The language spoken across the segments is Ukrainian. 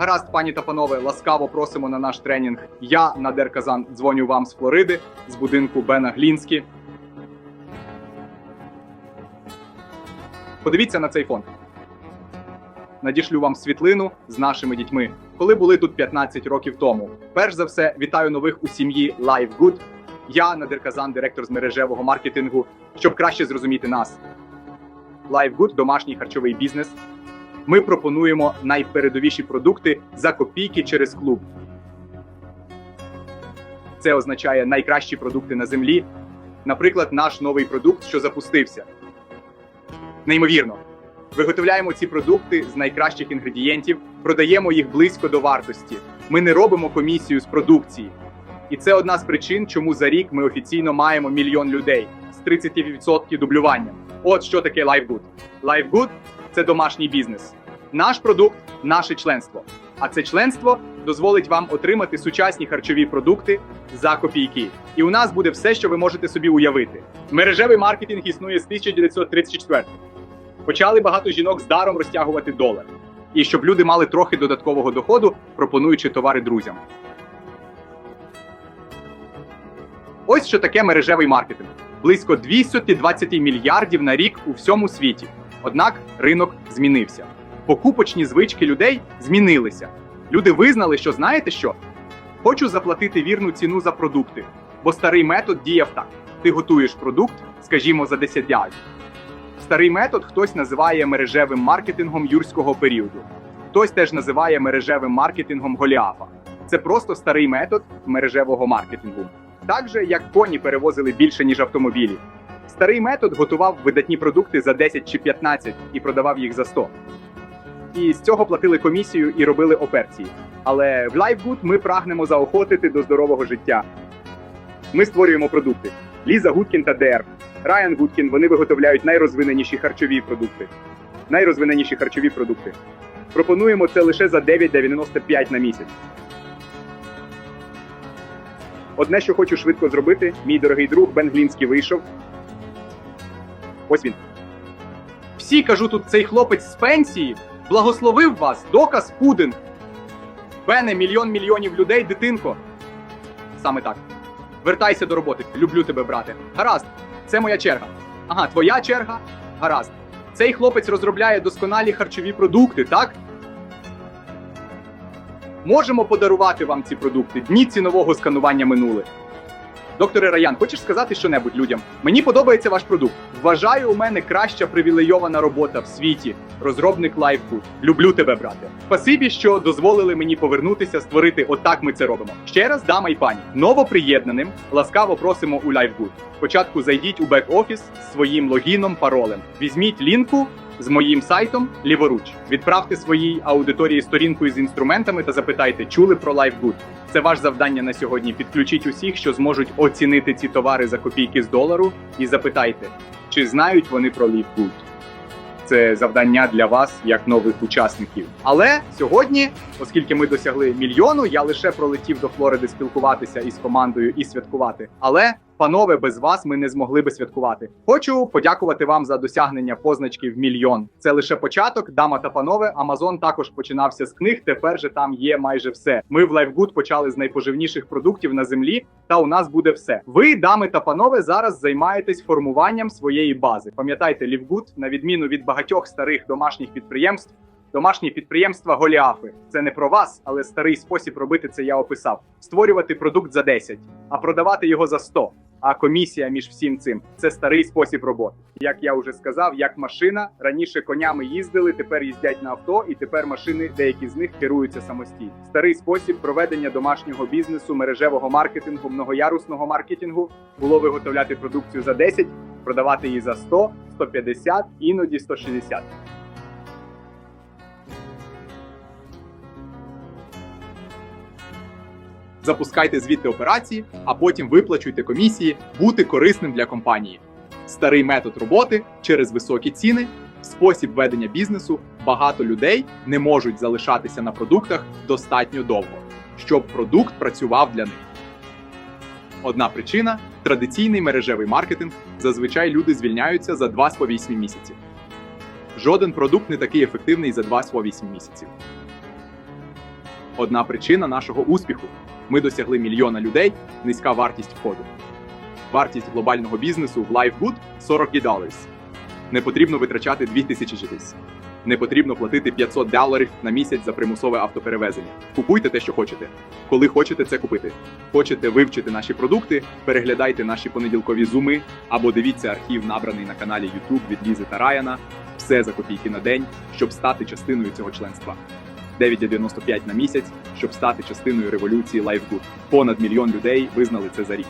Гаразд, пані та панове, ласкаво просимо на наш тренінг. Я Надер Казан дзвоню вам з Флориди, з будинку Бена Глінскі. Подивіться на цей фонд. Надішлю вам світлину з нашими дітьми, коли були тут 15 років тому. Перш за все, вітаю нових у сім'ї Live Good. Я Надир Казан, директор з мережевого маркетингу, щоб краще зрозуміти нас. Live Good – домашній харчовий бізнес. Ми пропонуємо найпередовіші продукти за копійки через клуб. Це означає найкращі продукти на землі. Наприклад, наш новий продукт, що запустився. Неймовірно. Виготовляємо ці продукти з найкращих інгредієнтів, продаємо їх близько до вартості. Ми не робимо комісію з продукції. І це одна з причин, чому за рік ми офіційно маємо мільйон людей з 30% дублювання. От що таке LiveGood. LiveGood – це домашній бізнес. Наш продукт наше членство. А це членство дозволить вам отримати сучасні харчові продукти за копійки. І у нас буде все, що ви можете собі уявити. Мережевий маркетинг існує з 1934 Почали багато жінок з даром розтягувати долар. І щоб люди мали трохи додаткового доходу, пропонуючи товари друзям. Ось що таке мережевий маркетинг: близько 220 мільярдів на рік у всьому світі. Однак ринок змінився. Покупочні звички людей змінилися. Люди визнали, що знаєте що? Хочу заплатити вірну ціну за продукти, бо старий метод діяв так: ти готуєш продукт, скажімо, за 10 днів. Старий метод хтось називає мережевим маркетингом юрського періоду. Хтось теж називає мережевим маркетингом Голіафа. Це просто старий метод мережевого маркетингу. Так же, як коні перевозили більше, ніж автомобілі. Старий метод готував видатні продукти за 10 чи 15 і продавав їх за 100. І з цього платили комісію і робили оперції. Але в LiveGood ми прагнемо заохотити до здорового життя. Ми створюємо продукти. Ліза Гудкін та ДР. Райан Гудкін, вони виготовляють найрозвиненіші харчові продукти. Найрозвиненіші харчові продукти. Пропонуємо це лише за 9,95 на місяць. Одне, що хочу швидко зробити, мій дорогий друг Бен Глінський вийшов. Ось він. Всі кажу тут цей хлопець з пенсії благословив вас, доказ пудинг. Бене, мільйон мільйонів людей, дитинко. Саме так. Вертайся до роботи. Люблю тебе, брате. Гаразд, це моя черга. Ага, твоя черга? Гаразд. Цей хлопець розробляє досконалі харчові продукти, так? Можемо подарувати вам ці продукти. Дні цінового сканування минули. Докторе Раян, хочеш сказати що-небудь людям? Мені подобається ваш продукт. Вважаю, у мене краща привілейована робота в світі. Розробник LiveGood. Люблю тебе, брате. Спасибі, що дозволили мені повернутися, створити отак ми це робимо. Ще раз, дама і пані, новоприєднаним ласкаво просимо у LiveGood. Спочатку зайдіть у бек-офіс з своїм логіном, паролем. Візьміть лінку з моїм сайтом ліворуч. Відправте своїй аудиторії сторінку із інструментами та запитайте, чули про LiveGood. Це ваш завдання на сьогодні. Підключіть усіх, що зможуть оцінити ці товари за копійки з долару, і запитайте, чи знають вони про LiveGood. Це завдання для вас як нових учасників. Але сьогодні, оскільки ми досягли мільйону, я лише пролетів до Флориди спілкуватися із командою і святкувати. Але, панове, без вас ми не змогли би святкувати. Хочу подякувати вам за досягнення позначки в мільйон. Це лише початок, дама та панове. Амазон також починався з книг. Тепер же там є майже все. Ми в LiveGood почали з найпоживніших продуктів на землі, та у нас буде все. Ви, дами та панове, зараз займаєтесь формуванням своєї бази. Пам'ятайте, LiveGood, на відміну від багатьох старих домашніх підприємств. Домашні підприємства Голіафи. Це не про вас, але старий спосіб робити це я описав: створювати продукт за 10, а продавати його за 100. А комісія між всім цим це старий спосіб роботи. Як я вже сказав, як машина раніше конями їздили, тепер їздять на авто, і тепер машини, деякі з них керуються самостійно. Старий спосіб проведення домашнього бізнесу, мережевого маркетингу, многоярусного маркетингу було виготовляти продукцію за 10, продавати її за 100, 150, іноді 160. Запускайте звідти операції, а потім виплачуйте комісії, бути корисним для компанії. Старий метод роботи через високі ціни, спосіб ведення бізнесу. Багато людей не можуть залишатися на продуктах достатньо довго, щоб продукт працював для них. Одна причина традиційний мережевий маркетинг. Зазвичай люди звільняються за 2,8 місяці. Жоден продукт не такий ефективний за 2,8 місяців. одна причина нашого успіху. Ми досягли мільйона людей, низька вартість входу. Вартість глобального бізнесу в LifeGood – 40 доларів. Не потрібно витрачати 2000 GDs. Не потрібно платити 500 доларів на місяць за примусове автоперевезення. Купуйте те, що хочете. Коли хочете це купити. Хочете вивчити наші продукти, переглядайте наші понеділкові зуми або дивіться архів, набраний на каналі YouTube від Лізи та Раяна. Все за копійки на день, щоб стати частиною цього членства. 9,95 на місяць, щоб стати частиною революції LifeGood. Понад мільйон людей визнали це за рік.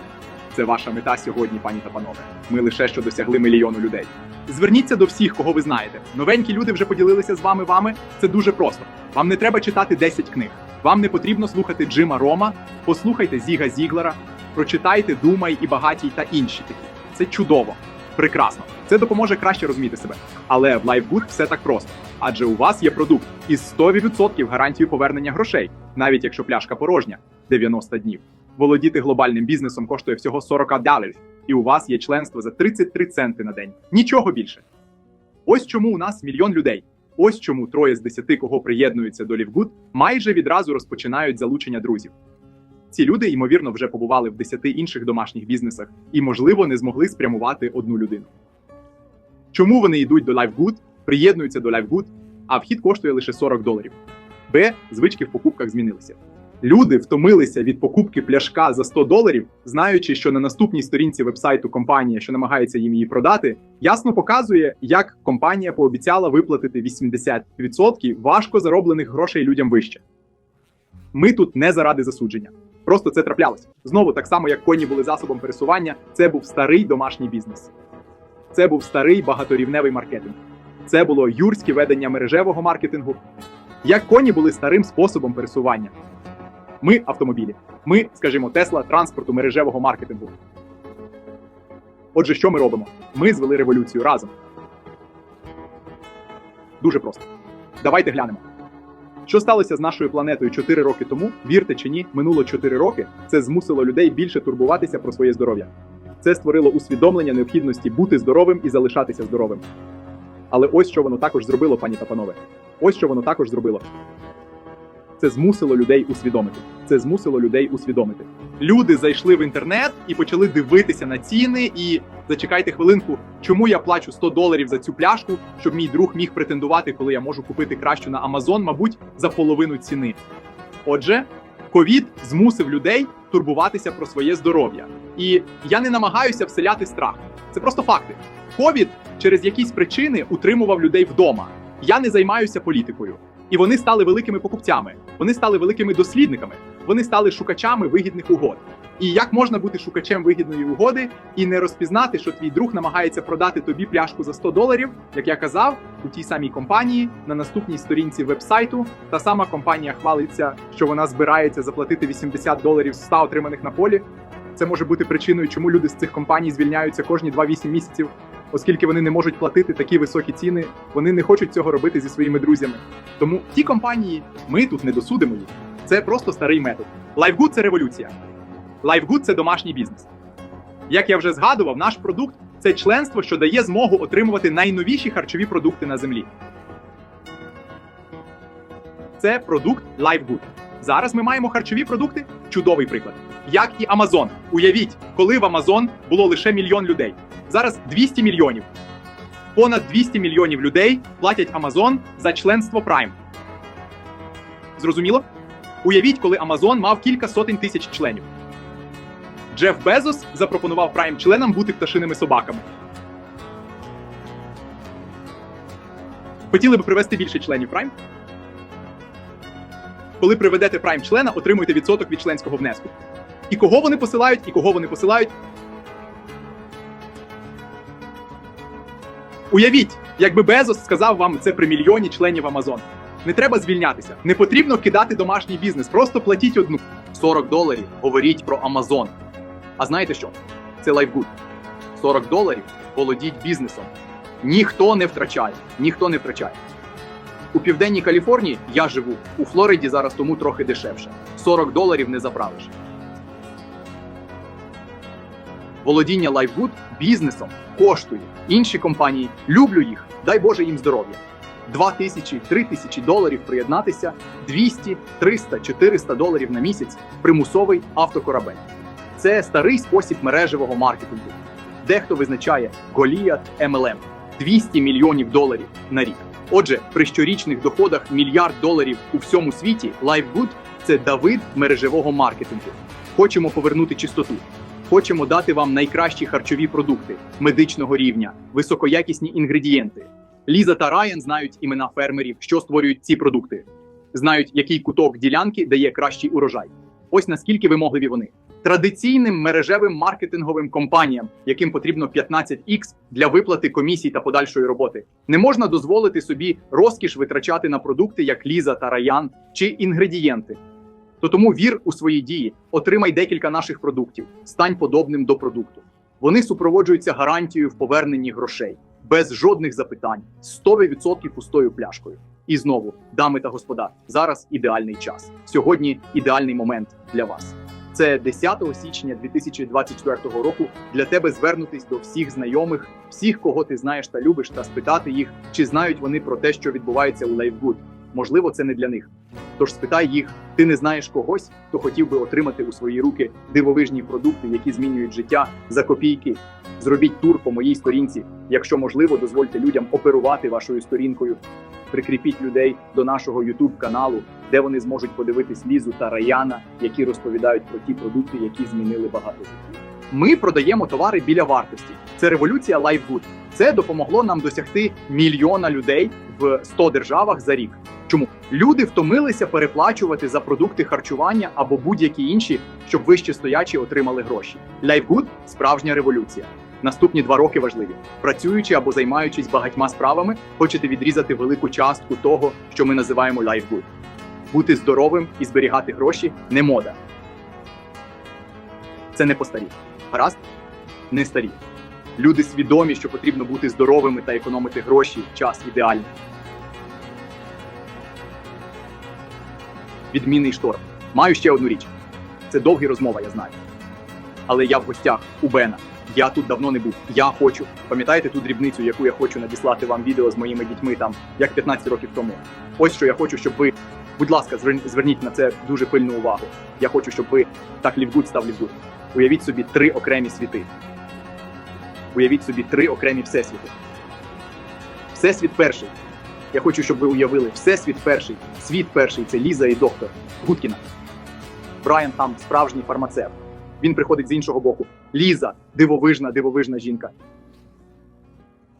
Це ваша мета сьогодні, пані та панове. Ми лише що досягли мільйону людей. Зверніться до всіх, кого ви знаєте. Новенькі люди вже поділилися з вами вами. Це дуже просто. Вам не треба читати 10 книг. Вам не потрібно слухати Джима Рома. Послухайте Зіга Зіглера, прочитайте Думай і багатій та інші такі. Це чудово, прекрасно. Це допоможе краще розуміти себе. Але в LifeGood все так просто. Адже у вас є продукт із 100% гарантією повернення грошей, навіть якщо пляшка порожня 90 днів. Володіти глобальним бізнесом коштує всього 40 доларів, і у вас є членство за 33 центи на день. Нічого більше. Ось чому у нас мільйон людей. Ось чому троє з десяти, кого приєднуються до Лівгуд, майже відразу розпочинають залучення друзів. Ці люди, ймовірно, вже побували в десяти інших домашніх бізнесах і, можливо, не змогли спрямувати одну людину. Чому вони йдуть до LifeGood, приєднуються до LifeGood, а вхід коштує лише 40 доларів? Б. Звички в покупках змінилися. Люди втомилися від покупки пляшка за 100 доларів, знаючи, що на наступній сторінці вебсайту компанія, що намагається їм її продати, ясно показує, як компанія пообіцяла виплатити 80% важко зароблених грошей людям вище. Ми тут не заради засудження. Просто це траплялося. Знову так само, як коні були засобом пересування, це був старий домашній бізнес. Це був старий багаторівневий маркетинг. Це було юрське ведення мережевого маркетингу. Як коні були старим способом пересування. Ми автомобілі. Ми, скажімо, Тесла транспорту мережевого маркетингу. Отже, що ми робимо? Ми звели революцію разом. Дуже просто. Давайте глянемо. Що сталося з нашою планетою 4 роки тому? Вірте чи ні, минуло 4 роки. Це змусило людей більше турбуватися про своє здоров'я. Це створило усвідомлення необхідності бути здоровим і залишатися здоровим. Але ось що воно також зробило, пані та панове. Ось що воно також зробило. Це змусило людей усвідомити. Це змусило людей усвідомити. Люди зайшли в інтернет і почали дивитися на ціни. І зачекайте хвилинку, чому я плачу 100 доларів за цю пляшку, щоб мій друг міг претендувати, коли я можу купити кращу на Amazon, мабуть, за половину ціни. Отже, ковід змусив людей турбуватися про своє здоров'я. І я не намагаюся вселяти страх. Це просто факти. Ковід через якісь причини утримував людей вдома. Я не займаюся політикою. І вони стали великими покупцями, вони стали великими дослідниками, вони стали шукачами вигідних угод. І як можна бути шукачем вигідної угоди і не розпізнати, що твій друг намагається продати тобі пляшку за 100 доларів, як я казав, у тій самій компанії на наступній сторінці вебсайту та сама компанія хвалиться, що вона збирається заплатити 80 доларів з 100 отриманих на полі. Це може бути причиною, чому люди з цих компаній звільняються кожні 2-8 місяців, оскільки вони не можуть платити такі високі ціни, вони не хочуть цього робити зі своїми друзями. Тому ті компанії ми тут не досудимо їх. Це просто старий метод. LifeGood – це революція. LifeGood – це домашній бізнес. Як я вже згадував, наш продукт це членство, що дає змогу отримувати найновіші харчові продукти на землі. Це продукт LifeGood. Зараз ми маємо харчові продукти. Чудовий приклад. Як і Amazon. Уявіть, коли в Amazon було лише мільйон людей. Зараз 200 мільйонів. Понад 200 мільйонів людей платять Amazon за членство Prime. Зрозуміло? Уявіть, коли Amazon мав кілька сотень тисяч членів. Джеф Безос запропонував Prime членам бути пташиними собаками. Хотіли б привести більше членів Prime? Коли приведете Prime члена, отримуєте відсоток від членського внеску. І кого вони посилають, і кого вони посилають. Уявіть, якби Безос сказав вам це при мільйоні членів Amazon. Не треба звільнятися. Не потрібно кидати домашній бізнес. Просто платіть одну 40 доларів. Говоріть про Amazon. А знаєте що? Це LifeGood. 40 доларів володіть бізнесом. Ніхто не втрачає. Ніхто не втрачає. У південній Каліфорнії я живу. У Флориді зараз тому трохи дешевше. 40 доларів не заправиш. Володіння LifeGood бізнесом коштує. Інші компанії люблю їх. Дай Боже їм здоров'я. 2 тисячі, 3 тисячі доларів приєднатися, 200, 300, 400 доларів на місяць примусовий автокорабель. Це старий спосіб мережевого маркетингу. Дехто визначає Goliath MLM 200 мільйонів доларів на рік. Отже, при щорічних доходах мільярд доларів у всьому світі LiveGood – це Давид мережевого маркетингу. Хочемо повернути чистоту. Хочемо дати вам найкращі харчові продукти медичного рівня, високоякісні інгредієнти. Ліза та Райан знають імена фермерів, що створюють ці продукти, знають, який куток ділянки дає кращий урожай. Ось наскільки вимогливі вони. Традиційним мережевим маркетинговим компаніям, яким потрібно 15x для виплати комісій та подальшої роботи, не можна дозволити собі розкіш витрачати на продукти, як Ліза та Раян чи інгредієнти. То тому вір у свої дії, отримай декілька наших продуктів, стань подобним до продукту. Вони супроводжуються гарантією в поверненні грошей, без жодних запитань, 100% пустою пляшкою. І знову, дами та господа, зараз ідеальний час. Сьогодні ідеальний момент для вас. Це 10 січня 2024 року для тебе звернутись до всіх знайомих, всіх, кого ти знаєш та любиш, та спитати їх, чи знають вони про те, що відбувається у LiveGood. Можливо, це не для них. Тож спитай їх, ти не знаєш когось, хто хотів би отримати у свої руки дивовижні продукти, які змінюють життя за копійки. Зробіть тур по моїй сторінці. Якщо можливо, дозвольте людям оперувати вашою сторінкою. Прикріпіть людей до нашого YouTube каналу, де вони зможуть подивитись Лізу та Раяна, які розповідають про ті продукти, які змінили багато життів. Ми продаємо товари біля вартості. Це революція LiveGood. Це допомогло нам досягти мільйона людей в 100 державах за рік. Люди втомилися переплачувати за продукти харчування або будь-які інші, щоб вище стоячі отримали гроші? LiveGood – справжня революція. Наступні два роки важливі. Працюючи або займаючись багатьма справами, хочете відрізати велику частку того, що ми називаємо LiveGood. Бути здоровим і зберігати гроші не мода. Це не постарі. Гаразд? Не старі. Люди свідомі, що потрібно бути здоровими та економити гроші, час ідеальний. Відмінний шторм. Маю ще одну річ. Це довгі розмова, я знаю. Але я в гостях у Бена. Я тут давно не був. Я хочу. Пам'ятаєте ту дрібницю, яку я хочу надіслати вам відео з моїми дітьми там, як 15 років тому. Ось що я хочу, щоб ви. Будь ласка, зверніть на це дуже пильну увагу. Я хочу, щоб ви так лівгуд став лівгуд. Уявіть собі три окремі світи. Уявіть собі три окремі всесвіти. Всесвіт перший. Я хочу, щоб ви уявили Всесвіт перший. Світ перший це Ліза і доктор Гудкіна. Брайан там справжній фармацевт. Він приходить з іншого боку. Ліза, дивовижна, дивовижна жінка.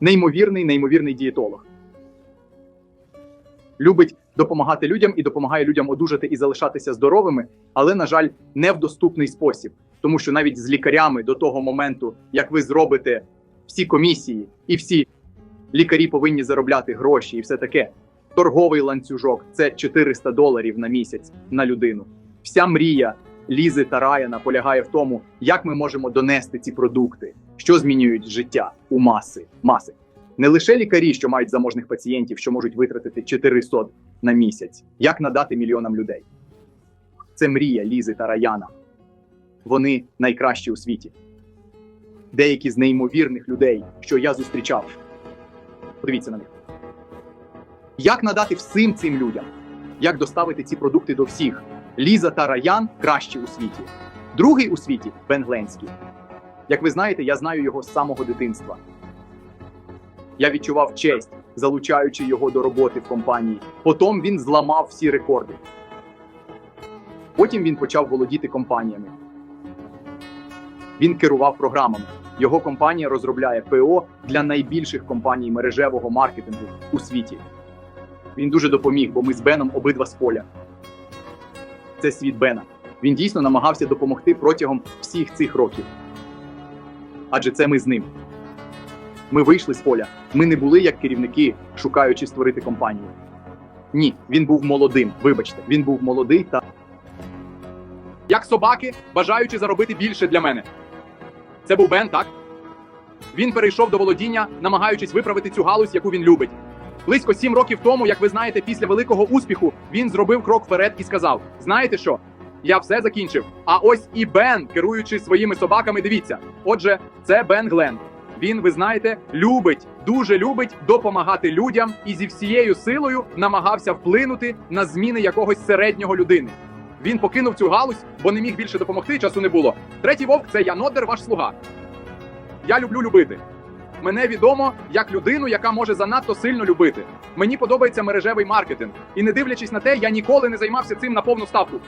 Неймовірний, неймовірний дієтолог. Любить допомагати людям і допомагає людям одужати і залишатися здоровими, але, на жаль, не в доступний спосіб. Тому що навіть з лікарями до того моменту, як ви зробите всі комісії і всі лікарі повинні заробляти гроші і все таке. Торговий ланцюжок це 400 доларів на місяць на людину. Вся мрія Лізи та Раяна полягає в тому, як ми можемо донести ці продукти, що змінюють життя у маси. маси. Не лише лікарі, що мають заможних пацієнтів, що можуть витратити 400 на місяць, як надати мільйонам людей. Це мрія Лізи та Раяна. Вони найкращі у світі. Деякі з неймовірних людей, що я зустрічав. Подивіться на них. Як надати всім цим людям? Як доставити ці продукти до всіх? Ліза та Раян кращі у світі. Другий у світі Бен Гленський. Як ви знаєте, я знаю його з самого дитинства. Я відчував честь, залучаючи його до роботи в компанії. Потім він зламав всі рекорди. Потім він почав володіти компаніями. Він керував програмами. Його компанія розробляє ПО для найбільших компаній мережевого маркетингу у світі. Він дуже допоміг, бо ми з Беном обидва з поля. Це світ Бена. Він дійсно намагався допомогти протягом всіх цих років. Адже це ми з ним. Ми вийшли з поля. Ми не були як керівники, шукаючи створити компанію. Ні, він був молодим. Вибачте, він був молодий та. Як собаки, бажаючи заробити більше для мене. Це був Бен, так? Він перейшов до володіння, намагаючись виправити цю галузь, яку він любить. Близько сім років тому, як ви знаєте, після великого успіху він зробив крок вперед і сказав: Знаєте що? Я все закінчив. А ось і Бен, керуючи своїми собаками, дивіться. Отже, це Бен Глен. Він, ви знаєте, любить, дуже любить допомагати людям і зі всією силою намагався вплинути на зміни якогось середнього людини. Він покинув цю галузь, бо не міг більше допомогти, часу не було. Третій вовк це я Нодер, ваш слуга. Я люблю любити. Мене відомо як людину, яка може занадто сильно любити. Мені подобається мережевий маркетинг. І не дивлячись на те, я ніколи не займався цим на повну ставку.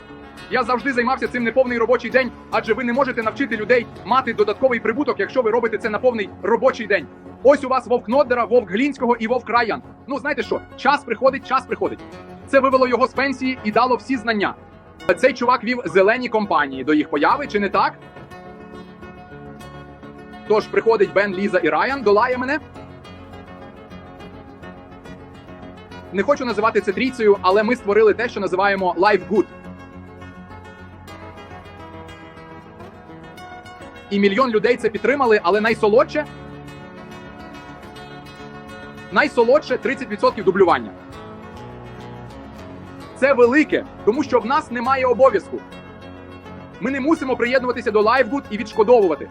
Я завжди займався цим неповний робочий день, адже ви не можете навчити людей мати додатковий прибуток, якщо ви робите це на повний робочий день. Ось у вас вовк Ноддера, вовк Глінського і вовк Раян. Ну знаєте що? Час приходить, час приходить. Це вивело його з пенсії і дало всі знання. Цей чувак вів зелені компанії до їх появи, чи не так? Тож приходить Бен, Ліза і Райан, долає мене. Не хочу називати це трійцею, але ми створили те, що називаємо Life Good. І мільйон людей це підтримали, але найсолодше. Найсолодше 30% дублювання. Це велике, тому що в нас немає обов'язку. Ми не мусимо приєднуватися до LiveGood і відшкодовувати.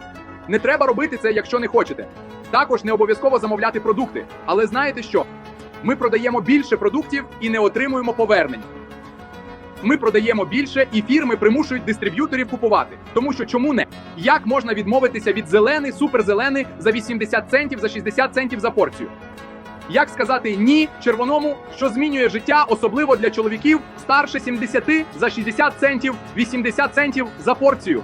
Не треба робити це, якщо не хочете. Також не обов'язково замовляти продукти. Але знаєте що? Ми продаємо більше продуктів і не отримуємо повернень. Ми продаємо більше, і фірми примушують дистриб'юторів купувати. Тому що чому не? Як можна відмовитися від зелени, суперзелени за 80 центів, за 60 центів за порцію? Як сказати ні червоному, що змінює життя, особливо для чоловіків старше 70 за 60 центів, 80 центів за порцію?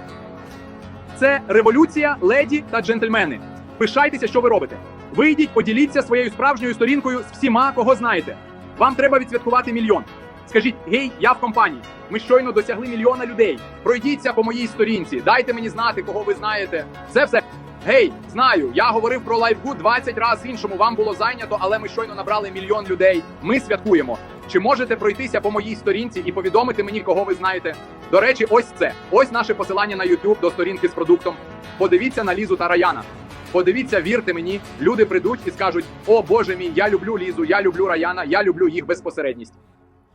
Це революція, леді та джентльмени. Пишайтеся, що ви робите. Вийдіть, поділіться своєю справжньою сторінкою з всіма, кого знаєте. Вам треба відсвяткувати мільйон. Скажіть, гей, я в компанії. Ми щойно досягли мільйона людей. Пройдіться по моїй сторінці, дайте мені знати, кого ви знаєте. Це все. Гей, знаю, я говорив про LiveGood 20 разів іншому. Вам було зайнято, але ми щойно набрали мільйон людей. Ми святкуємо. Чи можете пройтися по моїй сторінці і повідомити мені, кого ви знаєте? До речі, ось це. Ось наше посилання на YouTube до сторінки з продуктом. Подивіться на Лізу та Раяна. Подивіться, вірте мені, люди прийдуть і скажуть: О Боже мій, я люблю Лізу, я люблю Раяна, я люблю їх безпосередність.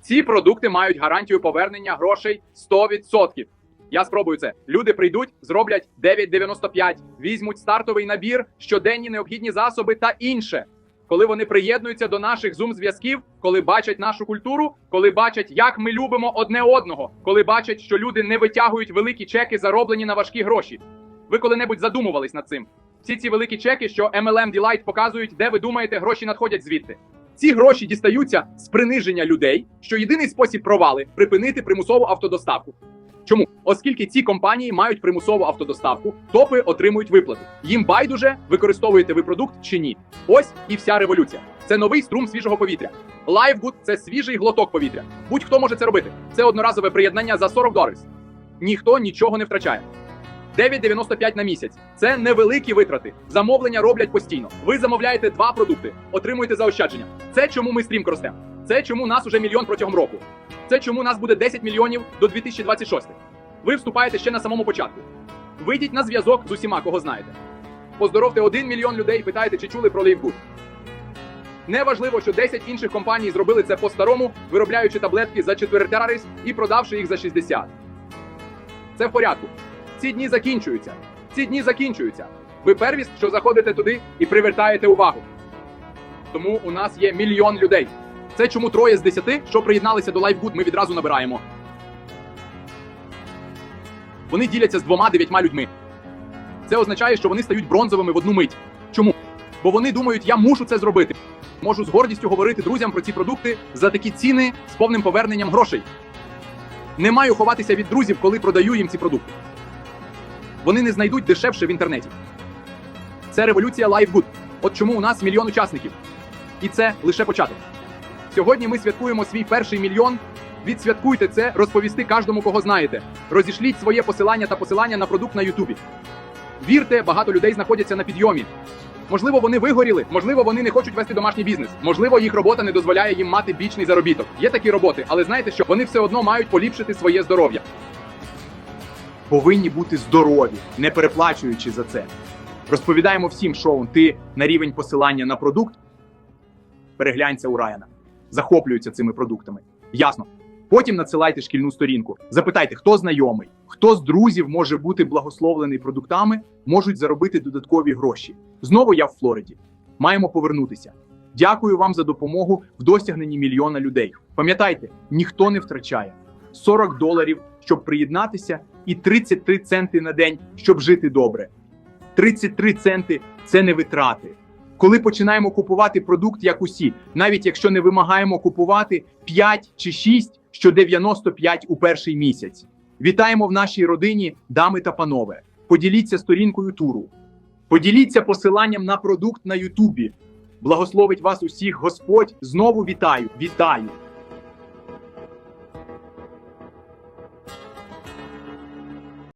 Ці продукти мають гарантію повернення грошей 100%. Я спробую це. Люди прийдуть, зроблять 9,95, візьмуть стартовий набір, щоденні необхідні засоби та інше. Коли вони приєднуються до наших зум-зв'язків, коли бачать нашу культуру, коли бачать, як ми любимо одне одного, коли бачать, що люди не витягують великі чеки, зароблені на важкі гроші. Ви коли-небудь задумувались над цим? Всі ці великі чеки, що MLM Delight показують, де ви думаєте, гроші надходять звідти. Ці гроші дістаються з приниження людей, що єдиний спосіб провали припинити примусову автодоставку. Чому? Оскільки ці компанії мають примусову автодоставку, топи отримують виплати. Їм байдуже використовуєте ви продукт чи ні. Ось і вся революція. Це новий струм свіжого повітря. LiveGood – це свіжий глоток повітря. Будь-хто може це робити. Це одноразове приєднання за 40 доларів. Ніхто нічого не втрачає. 9,95 на місяць. Це невеликі витрати. Замовлення роблять постійно. Ви замовляєте два продукти, отримуєте заощадження. Це чому ми стрімко ростемо. Це чому нас уже мільйон протягом року. Це чому нас буде 10 мільйонів до 2026. Ви вступаєте ще на самому початку. Вийдіть на зв'язок з усіма, кого знаєте. Поздоровте 1 мільйон людей і питаєте, чи чули про LiveGood. Неважливо, що 10 інших компаній зробили це по-старому, виробляючи таблетки за 4 і продавши їх за 60. Це в порядку. Ці дні закінчуються. Ці дні закінчуються. Ви перві, що заходите туди і привертаєте увагу. Тому у нас є мільйон людей. Це чому троє з десяти, що приєдналися до LiveGood, ми відразу набираємо. Вони діляться з двома дев'ятьма людьми. Це означає, що вони стають бронзовими в одну мить. Чому? Бо вони думають, я мушу це зробити. Можу з гордістю говорити друзям про ці продукти за такі ціни з повним поверненням грошей. Не маю ховатися від друзів, коли продаю їм ці продукти. Вони не знайдуть дешевше в інтернеті. Це революція LiveGood. От чому у нас мільйон учасників. І це лише початок. Сьогодні ми святкуємо свій перший мільйон. Відсвяткуйте це, розповісти кожному, кого знаєте. Розішліть своє посилання та посилання на продукт на Ютубі. Вірте, багато людей знаходяться на підйомі. Можливо, вони вигоріли, можливо, вони не хочуть вести домашній бізнес. Можливо, їх робота не дозволяє їм мати бічний заробіток. Є такі роботи, але знаєте, що вони все одно мають поліпшити своє здоров'я. Повинні бути здорові, не переплачуючи за це. Розповідаємо всім шоу, ти на рівень посилання на продукт. Переглянься у Райана. Захоплюються цими продуктами. Ясно. Потім надсилайте шкільну сторінку. Запитайте, хто знайомий, хто з друзів може бути благословлений продуктами, можуть заробити додаткові гроші. Знову я в Флориді. Маємо повернутися. Дякую вам за допомогу в досягненні мільйона людей. Пам'ятайте, ніхто не втрачає 40 доларів, щоб приєднатися, і 33 центи на день, щоб жити добре. 33 центи це не витрати. Коли починаємо купувати продукт, як усі, навіть якщо не вимагаємо купувати 5 чи 6, що 95 у перший місяць. Вітаємо в нашій родині, дами та панове. Поділіться сторінкою туру. Поділіться посиланням на продукт на Ютубі. Благословить вас усіх Господь. Знову вітаю, вітаю.